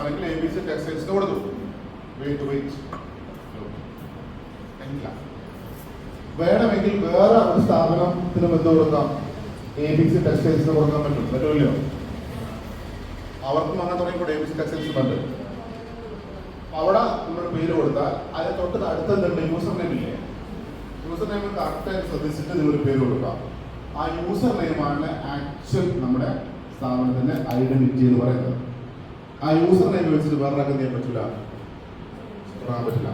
ആണെങ്കിൽ A B C ടെക്സ്റ്റൈൽസിന് കൊടുത്തു. Wait wait വേണമെങ്കിൽ വേറെ ഒരു സ്ഥാപനത്തിന് ബന്ധം കൊടുക്കാം? എ ബി സി ടെക്സ്റ്റൈൽസിന് കൊടുക്കാൻ പറ്റും. പറ്റുമല്ലോ അവർക്കും അങ്ങനെ തുടങ്ങിയപ്പോൾ എ ബി സി ടെക്സ്റ്റൈൽസ് പറ്റും. അവിടെ നമ്മൾ പേര് കൊടുത്താൽ അതിന് തൊട്ട് അടുത്ത എന്തുണ്ട്? യൂസർ നെയിം ഇല്ലേ? യൂസർ നെയിം കറക്റ്റായി ശ്രദ്ധിച്ചിട്ട് നിങ്ങൾ പേര് കൊടുക്കാം. ആ യൂസർ നെയിമാണ് ആക്ച്വൽ നമ്മുടെ സ്ഥാപനത്തിന്റെ ഐഡന്റിറ്റി എന്ന് പറയുന്നത്. ആ യൂസർ നെയിം വെച്ചിട്ട് വേറെ ആർക്കും ചെയ്യാൻ പറ്റില്ല പറ്റില്ല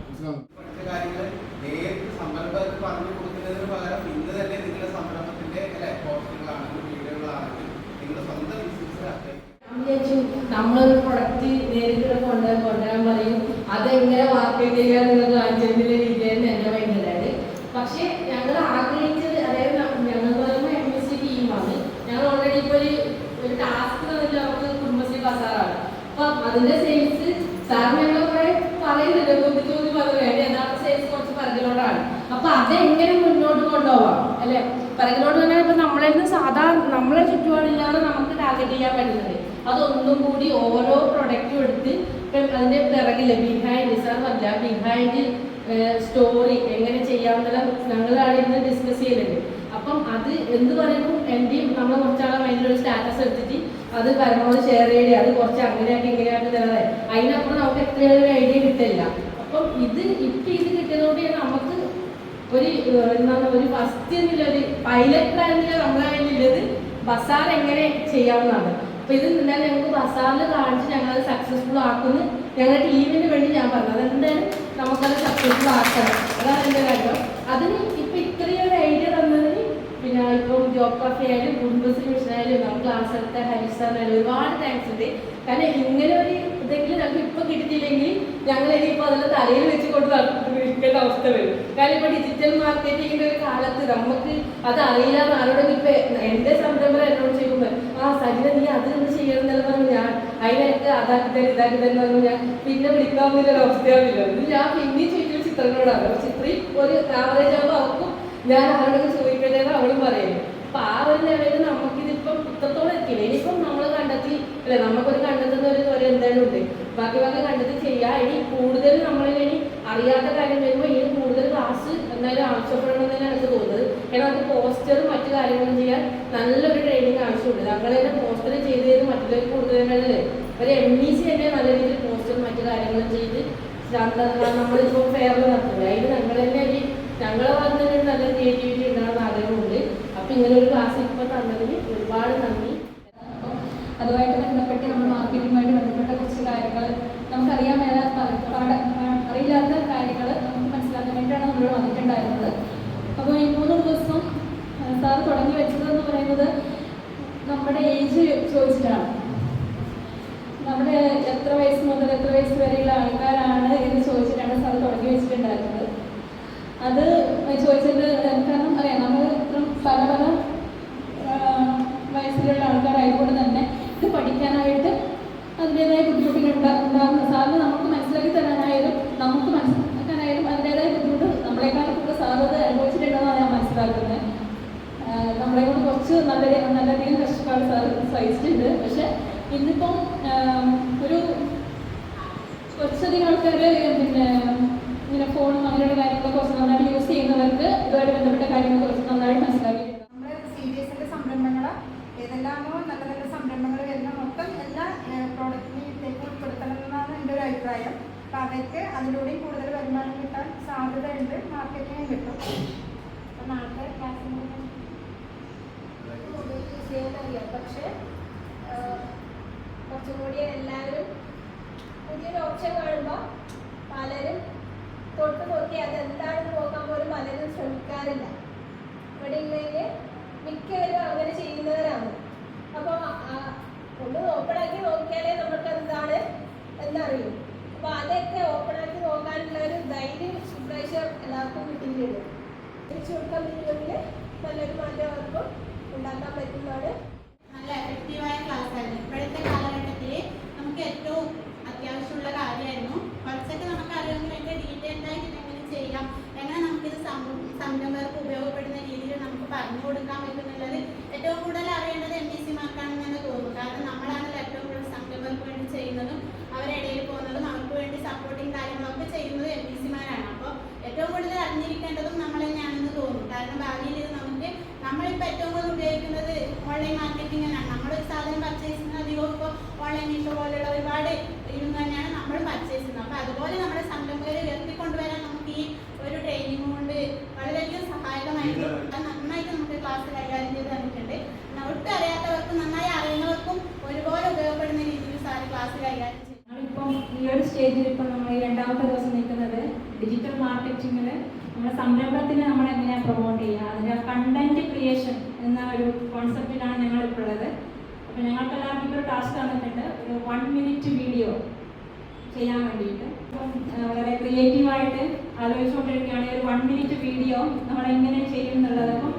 മനസ്സിലാവുന്നു? പഠിച്ച കാര്യങ്ങൾ നേരിട്ട് സംരംഭകർക്ക് പറഞ്ഞു കൊടുക്കുന്നതിന് പകരം ഇന്ന് തന്നെ നിങ്ങളുടെ സംരംഭത്തിന്റെ അല്ലെ പോസ്റ്ററുകളാണെങ്കിലും വീഡിയോകളാണെങ്കിലും നിങ്ങളുടെ സ്വന്തം ബിസിനസ്സിലാക്കി ഞാൻ വിചാരിച്ചു നമ്മളൊരു പ്രൊഡക്റ്റ് നേരിട്ട് കൊണ്ടുവരാൻ കൊണ്ടുവരാൻ പറയും അതെങ്ങനെ മാർക്കറ്റ് ചെയ്യാൻ നിങ്ങൾക്ക് കാണിച്ചതിന്റെ രീതിയായിരുന്നു എന്റെ മൈൻഡിലായത് പക്ഷേ ഞങ്ങൾ ആഗ്രഹിച്ചത് അതായത് ന- ഞങ്ങൾ പറയുമ്പോൾ എം എസ് സി ടീമാണ് ഞങ്ങൾ ഓൾറെഡി ഇപ്പോൾ ഒരു ഒരു ടാസ്ക് തന്നിട്ട് നമുക്ക് കുടുംബശ്രീ ബസാറാണ് അപ്പൊ അതിന്റെ സെയിൽസ് സാർ ഞങ്ങൾ കുറെ പറയുന്നുണ്ട് ചോദ്യം ചോദ്യം പറഞ്ഞു വേണ്ട യഥാർത്ഥ സെയിൽസ് കുറച്ച് പിറകിലോട്ടാണ് അപ്പൊ അതെങ്ങനെ മുന്നോട്ട് കൊണ്ടുപോവാം പിറകിലോട്ട് തന്നെ ഇപ്പൊ നമ്മളെ സാധാ നമ്മളെ ചുറ്റുപാടില്ലാതെ നമുക്ക് ടാർഗറ്റ് ചെയ്യാൻ പറ്റുന്നത്. അതൊന്നും കൂടി ഓരോ പ്രൊഡക്റ്റും എടുത്ത് ഇപ്പം അതിന്റെ പിറകിൽ ബിഹൈൻഡ് സാറല്ല ബിഹൈൻഡ് സ്റ്റോറി എങ്ങനെ ചെയ്യാമെന്നുള്ള ഞങ്ങളാണ് ഇന്ന് ഡിസ്കസ് ചെയ്യുന്നത് അപ്പം അത് എന്ത് പറയുമ്പോൾ എന്റെയും നമ്മൾ കുറച്ചാളെ ഒരു സ്റ്റാറ്റസ് എടുത്തിട്ട് അത് പരമാവധി ഷെയർ ചെയ്യുക അത് കുറച്ച് അങ്ങനെയാക്കി ഇങ്ങനെയാക്കി തരാതെ. അതിനപ്പുറം നമുക്ക് എത്രയും ഒരു ഐഡിയ കിട്ടില്ല അപ്പം ഇത് ഇപ്പം ഇത് കിട്ടിയതുകൊണ്ട് നമുക്ക് ഒരു എന്താണ് ഒരു ഫസ്റ്റ് എന്നുള്ള ഒരു പൈലറ്റ് പ്ലാനിൽ നമ്മളെ കയ്യിലുള്ളത് ബസാർ എങ്ങനെ ചെയ്യാവുന്നതാണ്. അപ്പൊ ഇത് എന്നാൽ ഞങ്ങൾക്ക് ബസാറിൽ കാണിച്ച് ഞങ്ങൾ സക്സസ്ഫുൾ ആക്കുന്നു. ഞങ്ങളുടെ ടീമിന് വേണ്ടി ഞാൻ പറഞ്ഞു. അതെന്തായാലും നമുക്കത് സക്സസ്ഫുൾ ആക്കണം. അതാണ് എന്റെ കാര്യം അതിന് ഇപ്പൊ ഇത്രയും ഒരു ഐഡിയ തന്നതിന് പിന്നെ ഇപ്പം ജോബ് കാഫി ആയാലും കുടുംബശ്രീ മിഷൻ ആയാലും നമുക്ക് ക്ലാസ് എടുത്ത ഹരിസാറിനായാലും ഒരുപാട് താങ്ക്സ് ഉണ്ട്. കാരണം ഇങ്ങനെ ഒരു ഇതെങ്കിലും ഞങ്ങൾക്ക് ഇപ്പൊ കിട്ടിയില്ലെങ്കിൽ ഞങ്ങൾ ഇനിയിപ്പോൾ അതിൽ തലയിൽ വെച്ച് കൊണ്ട് നിൽക്കേണ്ട അവസ്ഥ വരും. കാരണം ഇപ്പൊ ഡിജിറ്റൽ മാർക്കറ്റിങ്ങിന്റെ ഒരു കാലത്ത് നമുക്ക് അത് അറിയില്ല ആരോടും ഇപ്പൊ എന്റെ സംരംഭം എന്നോട് ചെയ്യുമ്പോൾ ആ സജിത നീ അത് എന്ത് ചെയ്യണം എന്നല്ല പറഞ്ഞു ഞാൻ. അതിനൊക്കെ അതാക്കി തരും ഇതാക്കി തരും പറഞ്ഞു ഞാൻ. പിന്നെ വിളിക്കാവുന്ന ഒരു അവസ്ഥയാവില്ല. ഇത് ഞാൻ പിന്നെയും ചോദിക്കുന്ന ചിത്രങ്ങളോടാണ്. പക്ഷെ ഇത്രയും ഒരു ആവറേജ് ആകുമ്പോൾ അവർക്കും ഞാൻ ആരോടൊക്കെ ചോദിക്കേണ്ടത് അവളും പറയുന്നു അപ്പൊ ആ ഒരു ലെവലിൽ നമുക്കിതിപ്പം ഇത്രത്തോളം എത്തിയില്ല? ഇനിയിപ്പം നമ്മൾ കണ്ടെത്തി അല്ലെ? നമുക്കൊരു കണ്ടെത്തുന്ന ഒരു എന്താണ് ഉണ്ട്. ബാക്കി ബാക്കി കണ്ടെത്തി ചെയ്യാ. ഇനി കൂടുതൽ നമ്മളിൽ ഇനി അറിയാത്ത കാര്യം വരുമ്പോൾ ഇനി കൂടുതൽ ക്ലാസ് എന്തായാലും തന്നെ എനിക്ക് തോന്നുന്നത്. കാരണം അത് പോസ്റ്ററും മറ്റു കാര്യങ്ങളും ചെയ്യാൻ നല്ലൊരു ട്രെയിനിങ് ആവശ്യമുണ്ട്. നമ്മൾ തന്നെ പോസ്റ്റർ ചെയ്ത് ചെയ്ത് മറ്റുള്ളവർക്ക് കൂടുതലല്ലേ ഒരു എം ഇ സി തന്നെ നല്ല രീതിയിൽ പോസ്റ്ററും മറ്റു കാര്യങ്ങളും ചെയ്ത് നമ്മളിപ്പോൾ ഫെയറിൽ നടത്തുന്നത്. അതിന് ഞങ്ങൾ തന്നെ ഒരു ഞങ്ങളെ ഭാഗത്ത് തന്നെ നല്ല ക്രിയേറ്റിവിറ്റി ഉണ്ടാകുന്ന ആഗ്രഹമുണ്ട്. അപ്പം ഇങ്ങനെ ഒരു ക്ലാസ് ഇപ്പോൾ തന്നതിന് ഒരുപാട് നന്ദി. അതുമായിട്ട് ബന്ധപ്പെട്ട് നമ്മൾ മാർക്കറ്റിങ്ങുമായിട്ട് ബന്ധപ്പെട്ട കുറച്ച് കാര്യങ്ങൾ നമുക്കറിയാൻ മേലാത്ത പാട- ആ, അറിയില്ലാത്ത കാര്യങ്ങൾ നമുക്ക് മനസ്സിലാക്കാൻ വേണ്ടിയിട്ടാണ് നമ്മൾ വന്നിട്ടുണ്ടായിരുന്നത് അപ്പോൾ ഈ മൂന്ന് ദിവസം സാർ തുടങ്ങി വെച്ചതെന്ന് പറയുന്നത് നമ്മുടെ ഏജ് ചോദിച്ചിട്ടാണ്. നമ്മുടെ എത്ര വയസ്സ് മുതൽ എത്ര വയസ്സ് വരെയുള്ള ആൾക്കാരാണ് എന്ന് ചോദിച്ചിട്ടാണ് സാർ തുടങ്ങി വെച്ചിട്ടുണ്ടായിരുന്നത്. അത് ചോദിച്ചിട്ട് കാരണം അറിയാം നമ്മൾ പല പല വയസ്സിലുള്ള ആൾക്കാരായതുകൊണ്ട് തന്നെ ഇത് പഠിക്കാനായിട്ട് അതിന്റെതായ ബുദ്ധിമുട്ടുകൾ ഉണ്ടാ- ഉണ്ടാകുന്ന സാറിന് നമുക്ക് മനസ്സിലാക്കി തരാനായാലും നമുക്ക് മനസ്സിലാക്കാനായാലും അതിന്റെതായ ബുദ്ധിമുട്ട് നമ്മളെക്കാൾ കൂടുതൽ സാറ് അത് അനുഭവിച്ചിട്ടുണ്ടെന്നാണ് ഞാൻ മനസ്സിലാക്കുന്നത് ആ, നമ്മളെ കൊണ്ട് കുറച്ച് നല്ല രീ- നല്ലധികം കഷ്ടപ്പാട് സാർ സഹിച്ചിട്ടുണ്ട് പക്ഷെ ഇന്നിപ്പം ഒരു കുറച്ചധികം ആൾക്കാർ പിന്നെ ഇങ്ങനെ ഫോണും അങ്ങനെയുള്ള കാര്യങ്ങളൊക്കെ കുറച്ച് നന്നായിട്ട് യൂസ് ചെയ്യുന്നവർക്ക് ഇതുമായിട്ട് ബന്ധപ്പെട്ട കാര്യങ്ങൾ കുറച്ച് നന്നായിട്ട് മനസ്സിലാക്കിയിട്ടുണ്ട്. നമ്മുടെ സി ഡി എസിന്റെ ഏതെല്ലാമോ നല്ല നല്ല സംരംഭങ്ങൾ വരുന്ന മൊത്തം എല്ലാ പ്രോഡക്റ്റിലേക്ക് ഉൾപ്പെടുത്തണം എന്നാണ് എന്റെ ഒരു അഭിപ്രായം. അപ്പം അവർക്ക് അതിലൂടെയും കൂടുതൽ വരുമാനം കിട്ടാൻ സാധ്യതയുണ്ട് മാർക്കറ്റിംഗ് കിട്ടും. അപ്പം നാളത്തെ ക്ലാസ്സിൽ ചെയ്യാനറിയാം പക്ഷെ കുറച്ചും കൂടി എല്ലാവരും പുതിയൊരു ഓപ്ഷൻ കാണുമ്പോൾ പലരും തൊട്ട് നോക്കി അതെന്താണെന്ന് നോക്കാൻ പോലും പലരും ശ്രമിക്കാറില്ല. ഇവിടെ ഉള്ളതിൽ മിക്കവരും അങ്ങനെ ചെയ്യുന്നവരാണ്. ഓൺലൈൻ മാർക്കറ്റിംഗ് ആണ് ഒരു സാധനം പർച്ചേസ് ചെയ്യുന്ന അധികവും ഇപ്പോൾ ഓൺലൈൻ മീഷോ പോലെയുള്ള ഒരുപാട് ഇതും തന്നെയാണ് നമ്മൾ പർച്ചേസ് ചെയ്യുന്നത്. അപ്പോൾ അതുപോലെ നമ്മുടെ സംരംഭകരെ ഉയർത്തിക്കൊണ്ടുവരാൻ നമുക്ക് ഈ ഒരു ട്രെയിനിങ് കൊണ്ട് വളരെയധികം സഹായകമായിട്ട് നന്നായിട്ട് നമുക്ക് ക്ലാസ് കൈകാര്യം ചെയ്ത് തന്നിട്ടുണ്ട്. ഒട്ടും അറിയാത്തവർക്കും നന്നായി അറിയുന്നവർക്കും ഒരുപോലെ ഉപയോഗപ്പെടുന്ന രീതിയിൽ സാറ് ക്ലാസ് കൈകാര്യം ചെയ്യും. നമ്മളിപ്പം ഈ ഒരു സ്റ്റേജിൽ ഇപ്പം നമ്മൾ ഈ രണ്ടാമത്തെ ദിവസം നിൽക്കുന്നത് ഡിജിറ്റൽ മാർക്കറ്റിങ്ങിൽ നമ്മുടെ സംരംഭത്തിന് നമ്മളെങ്ങനെ പ്രൊമോട്ട് ചെയ്യുക. അതിന്റെ കണ്ടന്റ് ക്രിയേഷൻ എന്ന ഒരു കോൺസെപ്റ്റിലാണ് ഞങ്ങൾ ഇപ്പോൾ ഉള്ളത് അപ്പോൾ ഞങ്ങൾക്ക് എല്ലാവർക്കും ഒരു ടാസ്ക് തന്നിട്ടുണ്ട്. ഒരു വൺ മിനിറ്റ് വീഡിയോ ചെയ്യാൻ വേണ്ടിയിട്ട്. അപ്പം വളരെ ക്രിയേറ്റീവായിട്ട് ആലോചിച്ചുകൊണ്ടിരിക്കുകയാണ് ഒരു വൺ മിനിറ്റ് വീഡിയോ നമ്മൾ എങ്ങനെ ചെയ്യും എന്നുള്ളത്. അപ്പം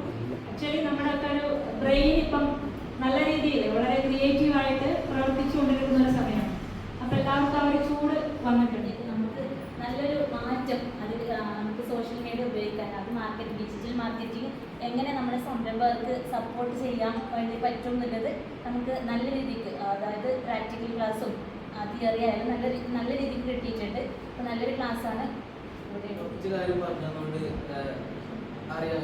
ആക്ച്വലി നമ്മുടെയൊക്കെ ഒരു ബ്രെയിൻ ഇപ്പം നല്ല രീതിയിൽ വളരെ ക്രിയേറ്റീവായിട്ട് പ്രവർത്തിച്ചുകൊണ്ടിരിക്കുന്ന ഒരു സമയമാണ്. അപ്പോൾ എല്ലാവർക്കും ആ ഒരു ചൂട് വന്നിട്ടുണ്ട് നമുക്ക് നല്ലൊരു മാറ്റം അത് ആ, നമുക്ക് സോഷ്യൽ മീഡിയ ഉപയോഗിക്കാൻ അത് മാർക്കറ്റ് ഡിജിറ്റൽ മാർക്കറ്റിംഗ് എങ്ങനെ നമ്മുടെ സംരംഭകർക്ക് സപ്പോർട്ട് ചെയ്യാൻ വേണ്ടി പറ്റും എന്നുള്ളത് നമുക്ക് നല്ല രീതിക്ക് അതായത് പ്രാക്ടിക്കൽ ക്ലാസ്സും തിയറി ആയാലും നല്ല നല്ല രീതിക്ക് കിട്ടിയിട്ടുണ്ട്. അപ്പോൾ നല്ലൊരു ക്ലാസ്സാണ് അറിയാൻ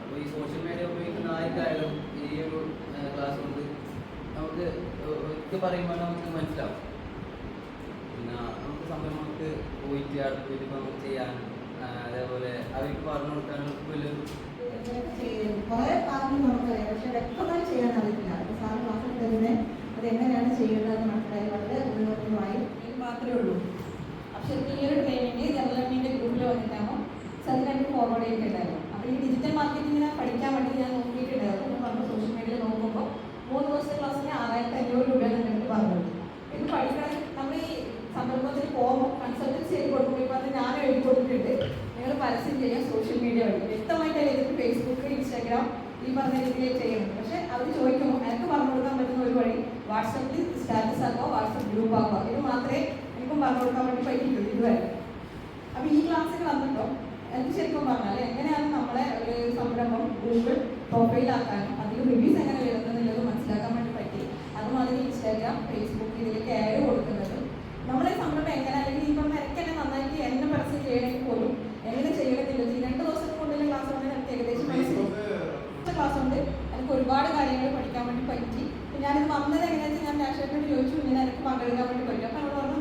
അപ്പോൾ ഈ സോഷ്യൽ മീഡിയ ഉപയോഗിക്കുന്ന ആർക്കായാലും ഈ ഒരു ക്ലാസ് കൊണ്ട് നമുക്ക് പറയുമ്പോൾ നമുക്ക് മനസ്സിലാവും. പിന്നെ നമുക്ക് സംരംഭങ്ങൾക്ക് പോയിട്ട് അവിടെ പോയിട്ട് ഇപ്പം നമുക്ക് ചെയ്യാൻ ആ, അതേപോലെ അവർക്ക് പറഞ്ഞു കൊടുക്കാനുള്ള വലിയൊരു കുറെ പറഞ്ഞു നമുക്കറിയാം. പക്ഷെ വ്യക്തമായി ചെയ്യാൻ അറിയില്ല അപ്പോൾ സാർ ക്ലാസ്സിൽ തന്നെ അത് എങ്ങനെയാണ് ചെയ്യേണ്ടതെന്ന് മനസ്സിലായി. വളരെ ഉപയോഗപ്രദമായി. ഇത് മാത്രമേ ഉള്ളൂ. ശരിക്കും ഈ ഒരു ട്രെയിനിങ് ഗ്രൂപ്പിൽ വന്നിട്ടാകുമ്പോൾ എനിക്ക് ഫോർവേഡ് ചെയ്തിട്ടുണ്ടായിരുന്നു. അപ്പോൾ ഈ ഡിജിറ്റൽ മാർക്കറ്റിങ്ങിനെ പഠിക്കാൻ വേണ്ടി ഞാൻ നോക്കിയിട്ടുണ്ടായിരുന്നു. ഞാൻ പറഞ്ഞു സോഷ്യൽ മീഡിയയിൽ നോക്കുമ്പോൾ മൂന്ന് ദിവസത്തെ ക്ലാസ്സിന് ആറായിരത്തി അഞ്ഞൂറ് രൂപയാണ് എന്റെ പറഞ്ഞത്. ഇത് പഠിക്കണം നമ്മൾ ഈ സംരംഭത്തിന് പോകുമ്പോൾ കൺസൾട്ടൻസി ചെയ്ത് കൊടുക്കുമ്പോൾ അത് ഞാൻ എഴുതി കൊടുത്തിട്ടുണ്ട് നിങ്ങൾ പരസ്യം ചെയ്യാം സോഷ്യൽ മീഡിയ വഴി. വ്യക്തമായിട്ട് എഴുതിയിട്ട് ഫേസ്ബുക്ക് ഇൻസ്റ്റാഗ്രാം ഈ പറഞ്ഞ രീതിയിൽ ചെയ്യണം പക്ഷെ അവർ ചോദിക്കുമ്പോൾ എനിക്ക് പറഞ്ഞു കൊടുക്കാൻ പറ്റുന്ന ഒരു വഴി വാട്സപ്പിൽ സ്റ്റാറ്റസ് ആക്കുക വാട്സപ്പ് ഗ്രൂപ്പ് ആക്കുക ഇത് മാത്രമേ എനിക്കും പറഞ്ഞു കൊടുക്കാൻ വേണ്ടി പറ്റിയിട്ടുള്ളൂ ഇതുവരെ. അപ്പം ഈ ക്ലാസ്സിൽ വന്നിട്ടോ എനിക്ക് ശരിക്കും പറഞ്ഞാൽ എങ്ങനെയാണ് നമ്മളെ ഒരു സംരംഭം ഗൂഗിൾ പ്രൊഫൈലാക്കാനും അതിൽ റിവ്യൂസ് എങ്ങനെ വരുന്നുള്ളത് മനസ്സിലാക്കാൻ വേണ്ടി പറ്റി അതുമാതിരി ഇൻസ്റ്റാഗ്രാം ഫേസ്ബുക്ക് ഇതിലേക്ക് ആഡ് കൊടുക്കുന്നത് നമ്മളെ സംരംഭം എങ്ങനെ അല്ലെങ്കിൽ ഈ പറഞ്ഞ എനിക്ക് തന്നെ നന്നായിട്ട് എന്നെ പരസ്യം ചെയ്യണമെങ്കിൽ പോലും എങ്ങനെ ചെയ്യണമെന്നില്ല ഈ രണ്ട് ദിവസം കൊണ്ടുള്ള ക്ലാസ് കൊണ്ട് എനിക്ക് ഏകദേശം മനസ്സിലായി ക്ലാസ് ഉണ്ട് എനിക്ക് ഒരുപാട് കാര്യങ്ങൾ പഠിക്കാൻ വേണ്ടി പറ്റി അപ്പൊ ഞാനിത് വന്നത് എങ്ങനെയാണെന്ന് വെച്ചാൽ ഞാൻ രാഷ്ട്രീയത്തോട് ചോദിച്ചു ഇങ്ങനെ എനിക്ക് പങ്കെടുക്കാൻ വേണ്ടി പറ്റും. അപ്പൊ അവരോട് പറഞ്ഞു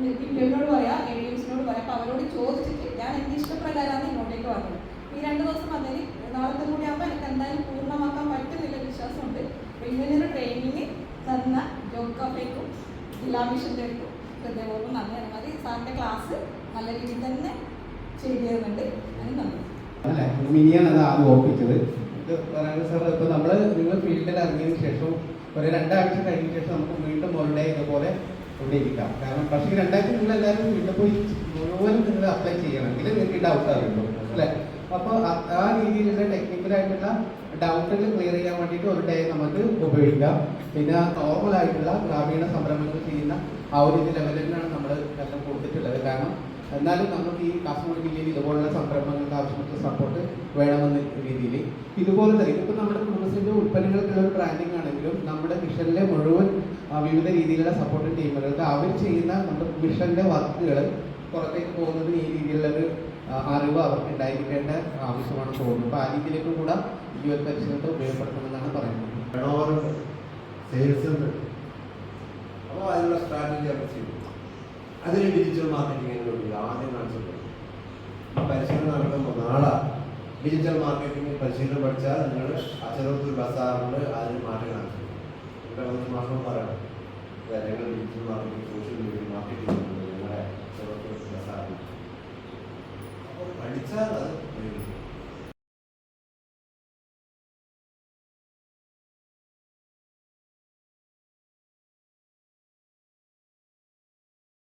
നീ പിന്നോട് പറയാം ഏഡിയൻസിനോട് പറയാം. അപ്പൊ അവരോട് ചോദിച്ചിട്ട് ഞാൻ എന്റെ ഇഷ്ടപ്രകാരമാണ് ഇങ്ങോട്ടേക്ക് വന്നത്. ഈ രണ്ട് ദിവസം വന്നതിന് നാളത്തെ കൂടി ആകുമ്പോൾ എനിക്ക് എന്തായാലും പൂർണമാക്കാൻ പറ്റുന്നില്ല വിശ്വാസമുണ്ട്. അപ്പൊ ഇങ്ങനൊരു ട്രെയിനിങ് തന്ന ജോബ് കഫേക്കും ജില്ലാ മിഷനിലേക്കും ഹൃദയപൂർവം നന്ദിയാണ് മതി. സാറിന്റെ ക്ലാസ് നല്ല രീതിയിൽ തന്നെ ചെയ്തു തരുന്നുണ്ട്. അതിന് നന്ദി. അല്ല മിനിയാണ് അത് ആദ്യം ഓർപ്പിച്ചത്. പറയാൻ സാർ ഇപ്പം നമ്മൾ നിങ്ങൾ ഫീൽഡിൽ ഇറങ്ങിയതിന് ശേഷം ഒരു രണ്ടാഴ്ച കഴിഞ്ഞ ശേഷം നമുക്ക് വീണ്ടും മുകളിലെ ഇതുപോലെ ഇവിടെ ഇരിക്കാം കാരണം പക്ഷേ രണ്ടാഴ്ച നിങ്ങൾ എല്ലാവരും വീണ്ടും പോയി മുഴുവൻ നിങ്ങൾ അപ്ലൈ ചെയ്യണമെങ്കിൽ നിങ്ങൾക്ക് ഡൗട്ട് അറിയുള്ളൂ. അല്ലേ? അപ്പോൾ ആ രീതിയിലുള്ള ടെക്നിക്കലായിട്ടുള്ള ഡൗട്ടുകൾ ക്ലിയർ ചെയ്യാൻ വേണ്ടിയിട്ട് ഒരു ഡേ നമുക്ക് ഉപയോഗിക്കാം. പിന്നെ നോർമൽ ആയിട്ടുള്ള ഗ്രാമീണ സംരംഭങ്ങൾ ചെയ്യുന്ന ആ ഒരു ഇത് ലെവലിലാണ് നമ്മൾ എല്ലാം കൊടുത്തിട്ടുള്ളത്. കാരണം എന്നാലും നമുക്ക് ഈ കാസർഗോഡ് ജില്ലയിൽ ഇതുപോലുള്ള സംരംഭങ്ങൾക്ക് ആവശ്യമുള്ള സപ്പോർട്ട് വേണമെന്ന രീതിയിൽ ഇതുപോലെ തന്നെ ഇതിപ്പോൾ നമ്മുടെ കുടുംബശ്രീന്റെ ഉൽപ്പന്നങ്ങൾക്കുള്ള ഒരു ബ്രാൻഡിങ് ആണെങ്കിലും നമ്മുടെ മിഷനിലെ മുഴുവൻ വിവിധ രീതിയിലുള്ള സപ്പോർട്ട് ടീമുകൾക്ക് അവർ ചെയ്യുന്ന നമ്മുടെ മിഷന്റെ വർക്കുകൾ പുറത്തേക്ക് പോകുന്നത് ഈ രീതിയിലുള്ളൊരു അറിവ് അവർക്ക് ഉണ്ടായിരിക്കേണ്ട ആവശ്യമാണ് തോന്നുന്നത്. അപ്പോൾ ആ രീതിയിലേക്ക് കൂടെ ഈ ഒരു പരിശീലനത്തെ ഉപയോഗപ്പെടുത്തണമെന്നാണ് പറയുന്നത്. സെയിൽസ് ഉണ്ട് അപ്പോൾ അതിനുള്ള സ്ട്രാറ്റജി അവർ ചെയ്തു. അതിന് ഡിജിറ്റൽ മാർക്കറ്റിംഗ് ആദ്യം കാണിച്ചിട്ടുണ്ട്. പരിശീലനം നടക്കുമ്പോൾ നാളെ ഡിജിറ്റൽ മാർക്കറ്റിംഗ് പരിശീലനം പഠിച്ചാൽ നിങ്ങൾ അച്ചരത്തൂർ ബസാറിൽ അതിന് മാറ്റം കാണിച്ചു ഇവിടെ വന്ന് മാസം പറയണം ഞങ്ങൾ digital marketing social media marketing ഞങ്ങളുടെ അച്ചരത്തൂർ ബസാറിൽ അപ്പോൾ പഠിച്ചാൽ അത്